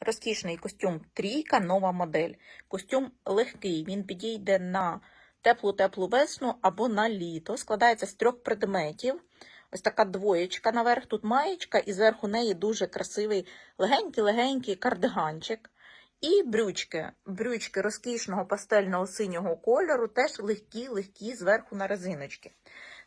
розкішний костюм трійка, нова модель. Костюм легкий, він підійде на теплу-теплу весну або на літо. Складається з трьох предметів. Ось така двоєчка наверх, тут маєчка, і зверху неї дуже красивий легенький-легенький кардиганчик. І брючки. Брючки розкішного пастельного синього кольору, теж легкі-легкі зверху на резиночки.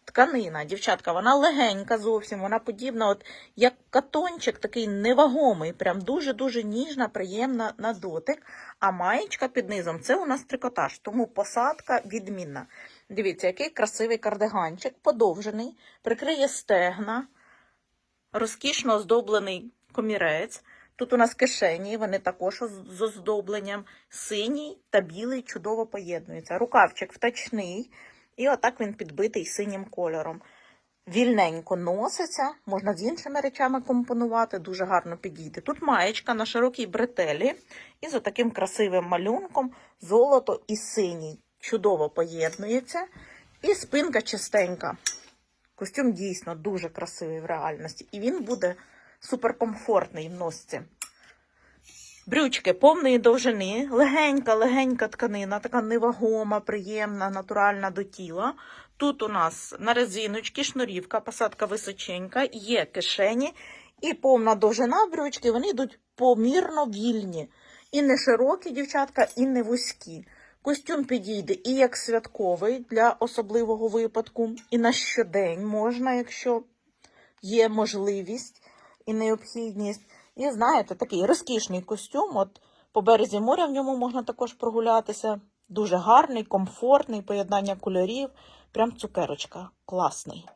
Тканина, дівчатка, вона легенька зовсім, вона подібна, от як катончик, такий невагомий, прям дуже-дуже ніжна, приємна на дотик. А маєчка під низом це у нас трикотаж, тому посадка відмінна. Дивіться, який красивий кардиганчик, подовжений, прикриє стегна, розкішно оздоблений комірець. Тут у нас кишені, вони також з оздобленням. Синій та білий чудово поєднуються. Рукавчик втачний, і отак він підбитий синім кольором. Вільненько носиться, можна з іншими речами компонувати, дуже гарно підійде. Тут маєчка на широкій бретелі і з таким красивим малюнком золото і синій. Чудово поєднується. І спинка чистенька. Костюм дійсно дуже красивий в реальності, і він буде суперкомфортний в носці. Брючки повної довжини, легенька, легенька тканина, така невагома, приємна, натуральна до тіла. Тут у нас на резиночці шнурівка, посадка височенька, є кишені і повна довжина брючки, вони йдуть помірно вільні. І не широкі, дівчатка, і не вузькі. Костюм підійде і як святковий для особливого випадку, і на щодень можна, якщо є можливість і необхідність. І знаєте, такий розкішний костюм. От по березі моря в ньому можна також прогулятися. Дуже гарний, комфортний, поєднання кольорів. Прям цукерочка. Класний.